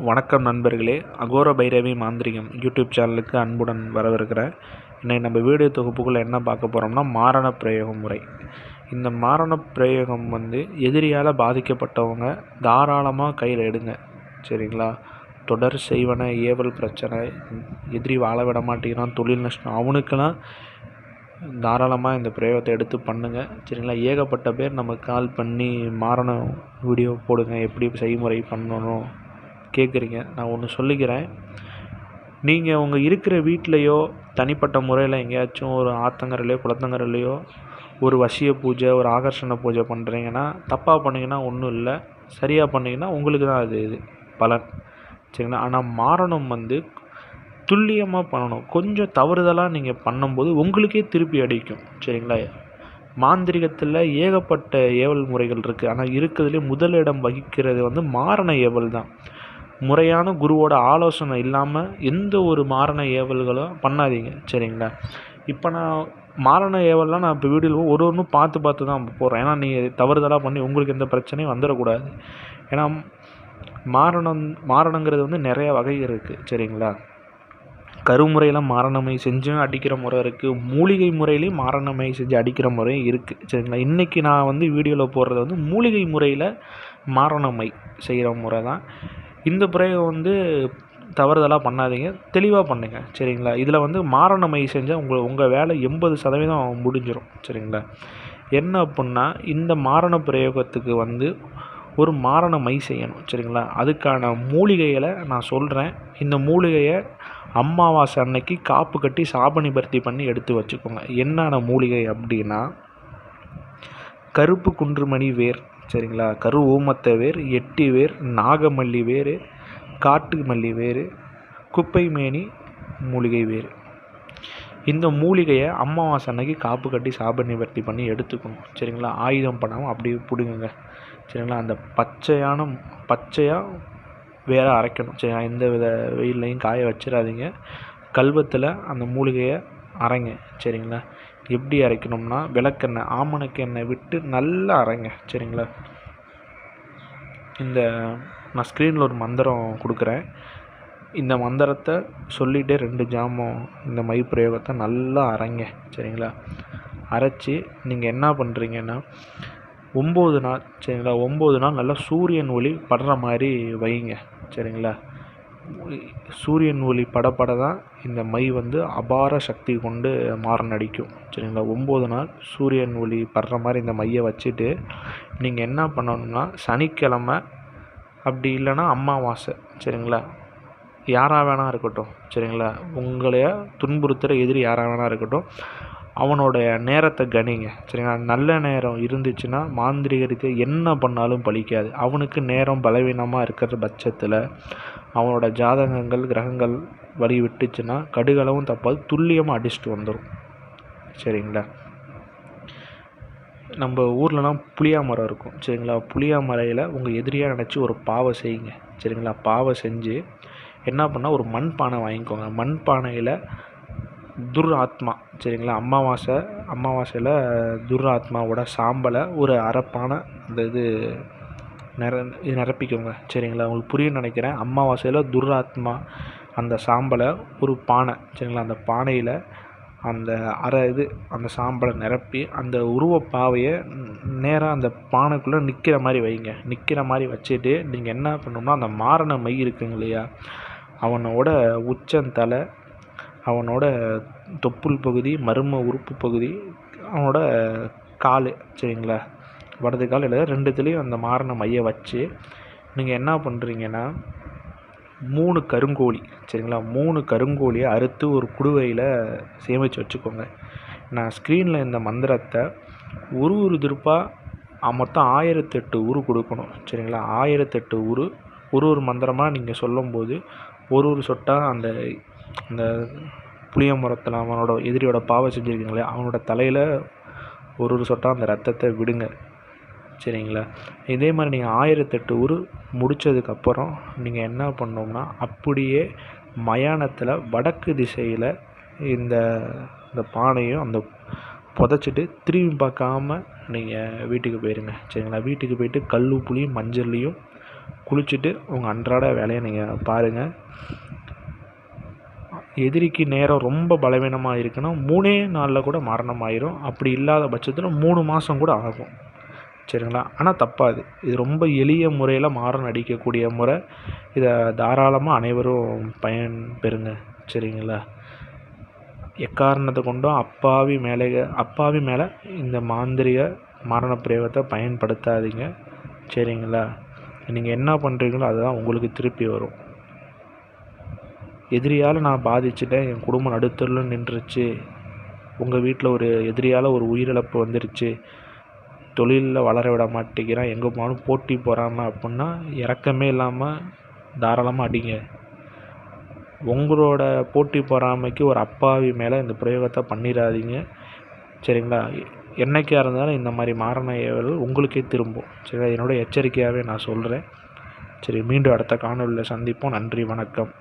வணக்கம் நண்பர்களே. அகோர பைரவி மாந்திரிகம் யூடியூப் சேனலுக்கு அன்புடன் வரவிருக்கிறேன் இன்னைக்கு நம்ம வீடியோ தொகுப்புக்குள்ளே என்ன பார்க்க போகிறோம்னா மாரண பிரயோக முறை. இந்த மாரண பிரயோகம் வந்து எதிரியால் பாதிக்கப்பட்டவங்க தாராளமாக கையில் எடுங்க. சரிங்களா? தொடர் செய்வன ஏவல் பிரச்சனை எதிரி வாழ விட மாட்டேங்கிறான் தொழில் நஷ்டம். அவனுக்கெல்லாம் தாராளமாக இந்த பிரயோகத்தை எடுத்து பண்ணுங்கள் சரிங்களா? ஏகப்பட்ட பேர் நம்ம கால் பண்ணி மாரண வீடியோ போடுங்க. எப்படி செய்முறை பண்ணணும்? கேட்குறீங்க நான் ஒன்று சொல்லிக்கிறேன். நீங்கள் உங்கள் இருக்கிற வீட்லேயோ தனிப்பட்ட முறையில் எங்கேயாச்சும் ஒரு ஆத்தங்கரையிலையோ குளத்தங்கரையிலையோ ஒரு வசிய பூஜை ஒரு ஆகர்ஷண பூஜை பண்ணுறீங்கன்னா தப்பாக பண்ணிங்கன்னா ஒன்றும் இல்லை. சரியாக பண்ணிங்கன்னா உங்களுக்கு தான் அது இது பலன். சரிங்களா? ஆனால் மாறணும் வந்து துல்லியமாக பண்ணணும். கொஞ்சம் தவறுதலாக நீங்கள் பண்ணும்போது உங்களுக்கே திருப்பி அடிக்கும். சரிங்களா? மாந்திரிகத்தில் ஏகப்பட்ட ஏவல் முறைகள் இருக்குது. ஆனால் இருக்கிறதுலே முதலிடம் வகிக்கிறது வந்து மாரண ஏவல் தான். முறையான குருவோட ஆலோசனை இல்லாமல் எந்த ஒரு மாரண ஏவல்களும் பண்ணாதீங்க. சரிங்களா? இப்போ நான் மாரண ஏவல்லாம் நான் இப்போ வீடியோவில் ஒரு ஒன்றும் பார்த்து பார்த்து தான் போடுறேன் ஏன்னா நீங்கள் தவறுதலாக பண்ணி உங்களுக்கு எந்த பிரச்சனையும் வந்துடக்கூடாது. ஏன்னா மாரணம் மாரணங்கிறது வந்து நிறைய வகை இருக்குது சரிங்களா? கருமுறையில் மாரணமை செஞ்சும் அடிக்கிற முறை இருக்குது மூலிகை முறையிலையும் மாரணமை செஞ்சு அடிக்கிற முறையும் இருக்குது சரிங்களா? இன்றைக்கி நான் வந்து வீடியோவில் போடுறது வந்து மூலிகை முறையில் மாரணமை செய்கிற முறை தான். இந்த பிரயோகம் வந்து தவறுதலாக பண்ணாதீங்க தெளிவாக பண்ணுங்க சரிங்களா? இதில் வந்து மாரணமை செஞ்சால் உங்கள் உங்கள் வேலை எண்பது சதவீதம் முடிஞ்சிடும் சரிங்களா? என்ன அப்புடின்னா இந்த மாரண பிரயோகத்துக்கு வந்து ஒரு மாரண மை செய்யணும் சரிங்களா? அதுக்கான மூலிகைகளை நான் சொல்கிறேன் இந்த மூலிகையை அமாவாசை அன்னைக்கு காப்பு கட்டி சாப நிபர்த்தி பண்ணி எடுத்து வச்சுக்கோங்க. என்னென்ன மூலிகை அப்படின்னா கருப்பு குன்றுமணி வேர் சரிங்களா? கரு ஊமத்தை வேர் எட்டி வேர் நாகமல்லி வேர் காட்டு மல்லி வேர் குப்பை மேனி மூலிகை வேர் இந்த மூலிகையை அமாவாசை அன்னைக்கு காப்பு கட்டி சாப நிவர்த்தி பண்ணி எடுத்துக்கணும். சரிங்களா? ஆயுதம் பண்ணாமல் அப்படியே பிடுங்குங்க. சரிங்களா? அந்த பச்சையான பச்சையாக வேற அரைக்கணும். சரிங்களா எந்த வித வெயில்லையும் காய வச்சிடாதீங்க. கல்வத்தில் அந்த மூலிகையை அரைங்க. சரிங்களா? எப்படி அரைக்கணும்னா விளக்கெண்ணெய் ஆமணக்கு எண்ணெய் விட்டு நல்லா அரைங்க சரிங்களா? இந்த நான் ஸ்க்ரீனில் ஒரு மந்திரம் கொடுக்குறேன். இந்த மந்திரத்தை சொல்லிகிட்டே ரெண்டு ஜாமம் இந்த மை பிரயோகத்தை நல்லா அரைங்க சரிங்களா? அரைச்சி நீங்கள் என்ன பண்ணுறீங்கன்னா ஒம்பது நாள் சரிங்களா? ஒம்பது நாள் நல்லா சூரியன் ஒளி படுற மாதிரி வைங்க சரிங்களா? சூரியன் ஒளி படப்பட தான் இந்த மை வந்து அபார சக்தி கொண்டு மாறன் அடிக்கும் சரிங்களா? ஒம்பது நாள் சூரியன் ஒளி படுற மாதிரி இந்த மையை வச்சுட்டு நீங்கள் என்ன பண்ணணும்னா சனிக்கிழமை அப்படி இல்லைன்னா அம்மாவாசை சரிங்களா? யாராக வேணா இருக்கட்டும். சரிங்களா? உங்களைய துன்புறுத்துகிற எதிரி யாராக வேணா இருக்கட்டும். அவனோடைய நேரத்தை கணிங்க. சரிங்களா? நல்ல நேரம் இருந்துச்சுன்னா மாந்திரிகருக்கு என்ன பண்ணாலும் பலிக்காது அவனுக்கு நேரம் பலவீனமாக இருக்கிற பட்சத்தில் அவனோட ஜாதகங்கள் கிரகங்கள் வழி விட்டுச்சுன்னா கடுகளவும் தப்பாது துல்லியமாக அடிச்சுட்டு வந்துடும் சரிங்களா? நம்ம ஊர்லலாம் புளியா மரம் இருக்கும். சரிங்களா? புளியா மரையில் உங்கள் எதிரியாக நினச்சி ஒரு பாவை செய்யுங்க. சரிங்களா? பாவை செஞ்சு என்ன பண்ணால் ஒரு மண் பானை வாங்கிக்கோங்க. மண் பானையில் துர் ஆத்மா சரிங்களா? அமாவாசை அமாவாசையில் துர் ஆத்மாவோட சாம்பலை ஒரு அரைப்பானை அந்த இது நிர இது நிரப்பிக்கோங்க. சரிங்களா? உங்களுக்கு புரியும் நினைக்கிறேன். அமாவாசையில் துர்ஆத்மா அந்த சாம்பலை ஒரு பானை. சரிங்களா? அந்த பானையில் அந்த அரை இது அந்த சாம்பலை நிரப்பி அந்த உருவ பாவையை நேராக அந்த பானைக்குள்ளே நிற்கிற மாதிரி வைங்க. நிற்கிற மாதிரி வச்சுட்டு நீங்கள் என்ன பண்ணணும்னா அந்த மாரண மை இருக்குங்க இல்லையா? அவனோட உச்சந்தலை அவனோட தொப்புள் பகுதி மர்ம உறுப்பு பகுதி அவனோட கால் சரிங்களா? வலது கால் இல்லை ரெண்டுத்துலேயும் அந்த மாரண மையை வச்சு நீங்கள் என்ன பண்ணுறீங்கன்னா மூணு கருங்கோழி சரிங்களா? மூணு கருங்கோழியை அறுத்து ஒரு குடுவையில் சேமித்து வச்சுக்கோங்க. நான் ஸ்க்ரீனில் இந்த மந்திரத்தை ஒரு ஒரு திருப்பாக மொத்தம் ஆயிரத்தெட்டு உரு கொடுக்கணும் சரிங்களா? ஆயிரத்தெட்டு உரு ஒரு ஒரு மந்திரமாக நீங்கள் சொல்லும்போது ஒரு ஒரு சொட்டாக அந்த அந்த புளிய மரத்தில் அவனோட எதிரியோட பாவை செஞ்சுருக்கீங்களே அவனோட தலையில் ஒரு ஒரு சொட்டாக அந்த ரத்தத்தை விடுங்க. சரிங்களா? இதே மாதிரி நீங்கள் ஆயிரத்தெட்டு உரு முடித்ததுக்கப்புறம் நீங்கள் என்ன பண்ணோம்னா அப்படியே மயானத்தில் வடக்கு திசையில் இந்த இந்த பானையும் அந்த புதைச்சிட்டு திரும்பி பார்க்காம நீங்கள் வீட்டுக்கு போயிருங்க. சரிங்களா? வீட்டுக்கு போயிட்டு கல் புளியும் மஞ்சள்லையும் குளிச்சுட்டு உங்கள் அன்றாட வேலையை நீங்கள் பாருங்கள் எதிரிக்கு நேரம் ரொம்ப பலவீனமாக இருக்குன்னா மூணே நாளில் கூட மரணம் ஆயிரும் அப்படி இல்லாத பட்சத்தில் மூணு மாதம் கூட ஆகும். சரிங்களா? ஆனால் தப்பாது. இது ரொம்ப எளிய முறையில் மாறன் அடிக்கக்கூடிய முறை. இதை தாராளமாக அனைவரும் பயன் பெறுங்க. சரிங்களா? எக்காரணத்தை கொண்டும் அப்பாவி மேலே அப்பாவி மேலே இந்த மாந்திரிக மரண பிரயோகத்தை பயன்படுத்தாதீங்க. சரிங்களா? நீங்கள் என்ன பண்ணுறீங்களோ அதுதான் உங்களுக்கு திருப்பி வரும். எதிரியால் நான் பாதிச்சிட்டேன். என் குடும்பம் நடுத்தரில் நின்றுச்சு. உங்கள் வீட்டில் ஒரு எதிரியால் ஒரு உயிரிழப்பு வந்துருச்சு. தொழிலில் வளர விட மாட்டேங்கிறான். எங்கே போனாலும் போட்டி போகிறாம அப்படின்னா இறக்கமே இல்லாமல் தாராளமாக அடிங்க. உங்களோட போட்டி பொறாமைக்கு ஒரு அப்பாவி மேலே இந்த பிரயோகத்தை பண்ணிடாதீங்க. சரிங்களா? என்னைக்காக இருந்தாலும் இந்த மாதிரி மாரண ஏவல் உங்களுக்கே திரும்பும். சரி என்னோட எச்சரிக்கையாகவே நான் சொல்கிறேன் சரி மீண்டும் அடுத்த காணொலியில் சந்திப்போம். நன்றி வணக்கம்.